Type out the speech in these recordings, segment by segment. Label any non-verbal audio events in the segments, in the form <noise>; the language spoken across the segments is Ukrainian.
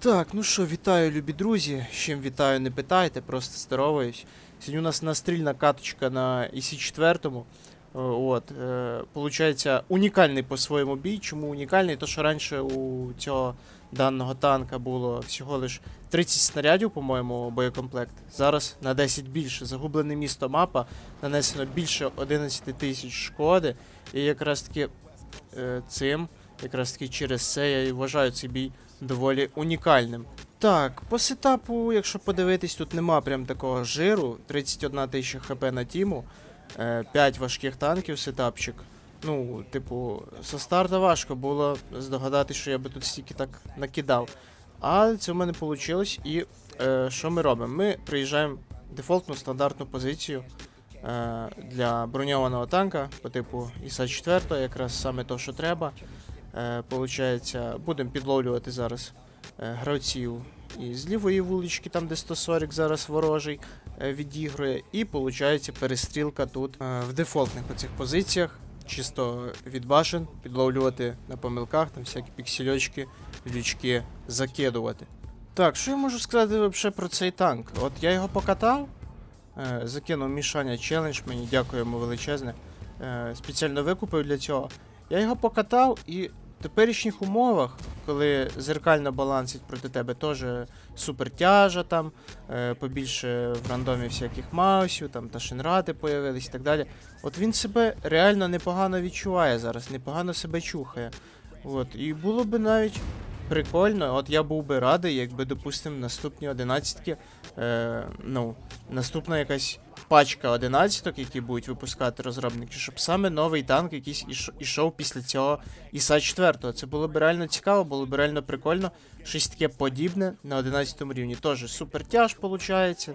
Так, ну що, вітаю, любі друзі. З чим вітаю, не питайте, просто здороваюсь. Сьогодні у нас настрільна каточка на IC4. От, е, получається, унікальний по-своєму бій. Чому унікальний? То що раніше у цього даного танка було всього лиш 30 снарядів, по-моєму, боєкомплект. Зараз на 10 більше. Загублене місто мапа, нанесено більше 11 тисяч шкоди. І якраз таки е, цим, якраз таки через це я і вважаю цей бій доволі унікальним. Так, по сетапу, якщо подивитись, тут нема прям такого жиру. 31 тисяча хп на тіму, 5 важких танків сетапчик. Ну, типу, со старта важко було здогадати, що я би тут стільки так накидав. Але це в мене вийшло. І е, що ми робимо? Ми приїжджаємо в дефолтну стандартну позицію е, для броньованого танка по типу іса 4, якраз саме то, що треба. Е, получається, будемо підловлювати зараз е, гравців і з лівої вулички, там де 140 зараз ворожий е, відігрує. І получається перестрілка тут в дефолтних оцих позиціях. Чисто від башен, підловлювати на помилках, там всякі піксельочки, лючки закидувати. Так, що я можу сказати взагалі про цей танк? От я його покатав, закинув мішання челендж, мені дякуємо величезне. Спеціально викупив для цього. Я його покатав і в теперішніх умовах, коли зеркально балансить проти тебе теж супертяжа там, е, побільше в рандомі всяких маусів, там та шинрати появились і так далі. От він себе реально непогано відчуває зараз, непогано себе чухає. От, і було би навіть прикольно, от я був би радий, якби, допустимо, наступні одинадцятки, е, ну, наступна якась пачка одинадцяток, які будуть випускати розробники, щоб саме новий танк якийсь іш- ішов після цього іса 4. Це було б реально цікаво, було б реально прикольно. Щось таке подібне на 11 рівні. Теж супер тяж виходить.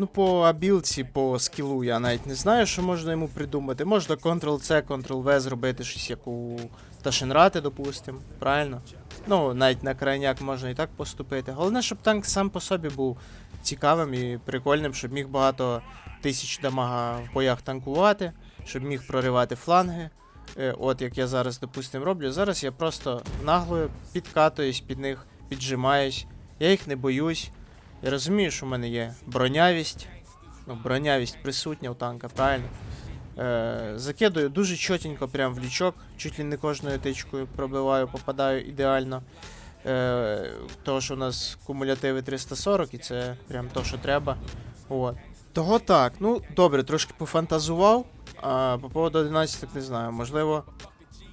Ну, по абілці, по скілу я навіть не знаю, що можна йому придумати. Можна Ctrl-C, Ctrl-V зробити щось як у Ташинрати, допустимо, правильно? Ну, навіть на крайняк можна і так поступити. Головне, щоб танк сам по собі був цікавим і прикольним, щоб міг багато тисяч дамага в боях танкувати, щоб міг проривати фланги. Е, От як я зараз, допустимо, роблю. Зараз я просто нагло підкатуюсь під них, піджимаюсь. Я їх не боюсь. Я розумію, що в мене є бронявість. Ну, бронявість присутня у танка, правильно. Е, закидую дуже чотенько прям в лічок, чуть ли не кожною тичкою пробиваю, попадаю ідеально. Е, того, що у нас кумулятиви 340, і це прям то, що треба. От. Того так, ну добре, трошки пофантазував. А по поводу 11 так не знаю. Можливо,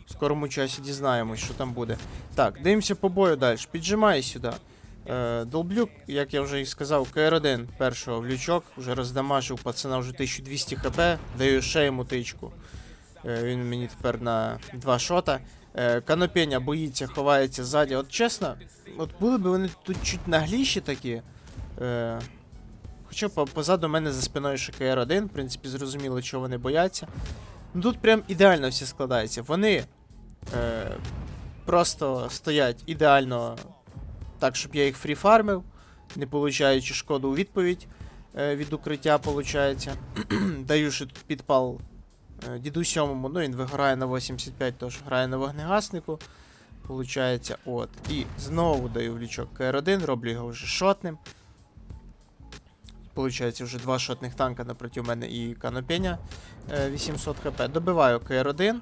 в скорому часі дізнаємось, що там буде. Так, дивимося по бою далі. Піджимаю сюди. Е, долблюк, як я вже і сказав, КР-1 першого в лючок, вже роздамажив пацана вже 1200 хп, даю ще йому тичку. Е, він мені тепер на два шота. Е, Канопеня боїться, ховається ззаді. От чесно, от були б вони тут чуть нагліші такі. Е, хоча позаду мене за спиною ще КР-1, в принципі, зрозуміло, чого вони бояться. Ну тут прям ідеально все складається. Вони е, просто стоять ідеально так, щоб я їх фріфармив, не получаючи шкоду у відповідь е, від укриття, получається. <clears throat> Даю підпал е, діду сьомому, ну він виграє на 85, тож грає на вогнегаснику. Получається, от. І знову даю в лічок КР1, роблю його вже шотним. Получається, вже два шотних танка напроти мене і канопеня е, 800 хп. Добиваю КР1.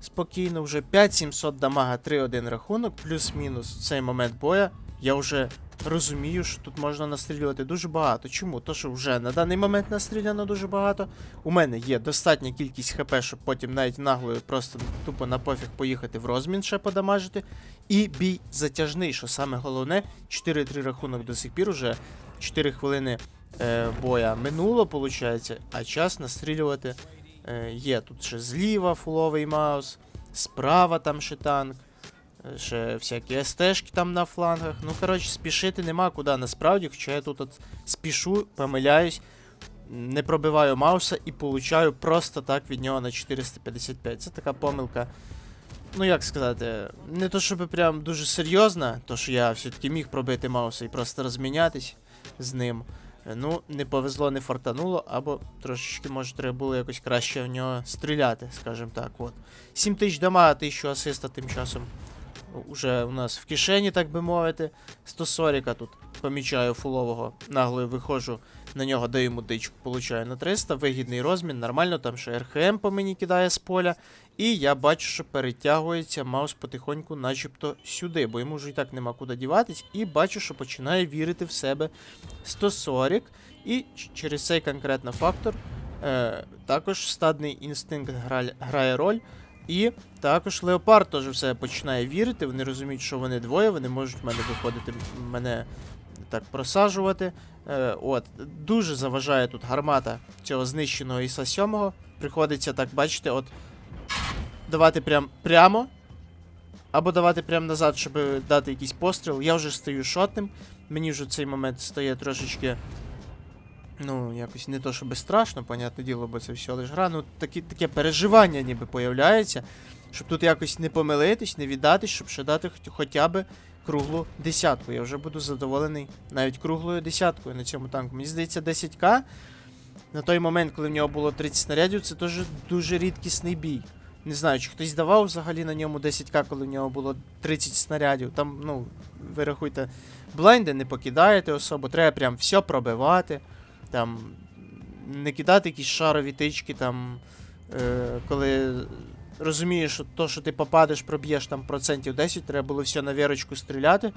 Спокійно, вже 5700 дамага 3-1 рахунок, плюс-мінус в цей момент боя. Я вже розумію, що тут можна настрілювати дуже багато. Чому? То, що вже на даний момент настріляно дуже багато. У мене є достатня кількість хп, щоб потім навіть наглою просто тупо на пофіг поїхати в розмін ще подамажити. І бій затяжний, що саме головне, 4-3 рахунок до сих пір уже 4 хвилини е, боя минуло, виходить, а час настрілювати є. Тут ще зліва фуловий маус, справа там ще танк, е, ще всякі СТшки там на флангах. Ну, коротше, спішити нема куди насправді, хоча я тут от спішу, помиляюсь, не пробиваю мауса і получаю просто так від нього на 455. Це така помилка. Ну, як сказати, не то щоб прям дуже серйозна, то що я все-таки міг пробити мауса і просто розмінятись з ним. Е, Ну, не повезло, не фартануло, або трошечки, може, треба було якось краще в нього стріляти, скажімо так. От. 7 тисяч дамага, 1000 асиста тим часом уже у нас в кишені, так би мовити. 140 тут помічаю фулового, наглою виходжу на нього, даю йому дичку, получаю на 300, вигідний розмін, нормально, там ще РХМ по мені кидає з поля. І я бачу, що перетягується маус потихоньку, начебто сюди, бо йому вже і так нема куди діватись. І бачу, що починає вірити в себе 140. І через цей конкретно фактор е, також стадний інстинкт грає, грає роль. І також Леопард теж в себе починає вірити. Вони розуміють, що вони двоє, вони можуть в мене виходити, мене так просаджувати. Е, от, дуже заважає тут гармата цього знищеного Іса 7. Приходиться так, бачите, от давати прям прямо. Або давати прямо назад, щоб дати якийсь постріл. Я вже стою шотним. Мені вже цей момент стає трошечки. Ну, якось не то, щоб страшно, понятне діло, бо це все лиш гра. Ну, такі, таке переживання ніби появляється. Щоб тут якось не помилитись, не віддатись, щоб ще дати хоч- хоча б круглу десятку. Я вже буду задоволений навіть круглою десяткою на цьому танку. Мені здається, 10к на той момент, коли в нього було 30 снарядів, це теж дуже рідкісний бій. Не знаю, чи хтось давав взагалі на ньому 10к, коли в нього було 30 снарядів. Там, ну, ви рахуйте, бленди не покидаєте особо, треба прям все пробивати. Там не кидати якісь шарові тички, там, е, коли розумієш, що то, що ти попадеш, проб'єш там процентів 10, треба було все на вірочку стріляти,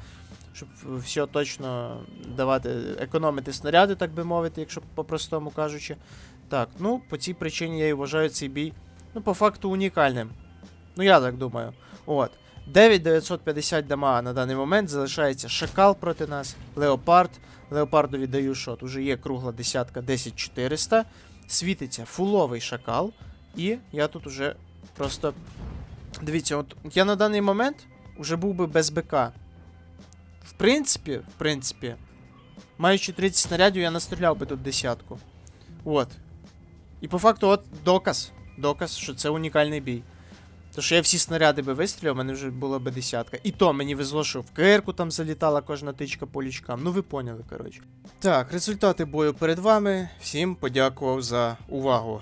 щоб все точно давати, економити снаряди, так би мовити, якщо по-простому кажучи. Так, ну, по цій причині я і вважаю цей бій, ну, по факту унікальним. Ну, я так думаю. От. 9950 дамага на даний момент залишається Шакал проти нас, Леопард. Леопардові даю шот. Уже є кругла десятка 10400. Світиться фуловий шакал. І я тут уже просто. Дивіться, от я на даний момент уже був би без БК. В принципі, в принципі, маючи 30 снарядів, я настріляв би тут десятку. От. І по факту, от доказ. Доказ, що це унікальний бій. То що я всі снаряди би вистріляв, у мене вже була би десятка. І то мені везло, що в кирку там залітала кожна тичка по лічкам. Ну ви поняли, коротше. Так, результати бою перед вами. Всім подякував за увагу.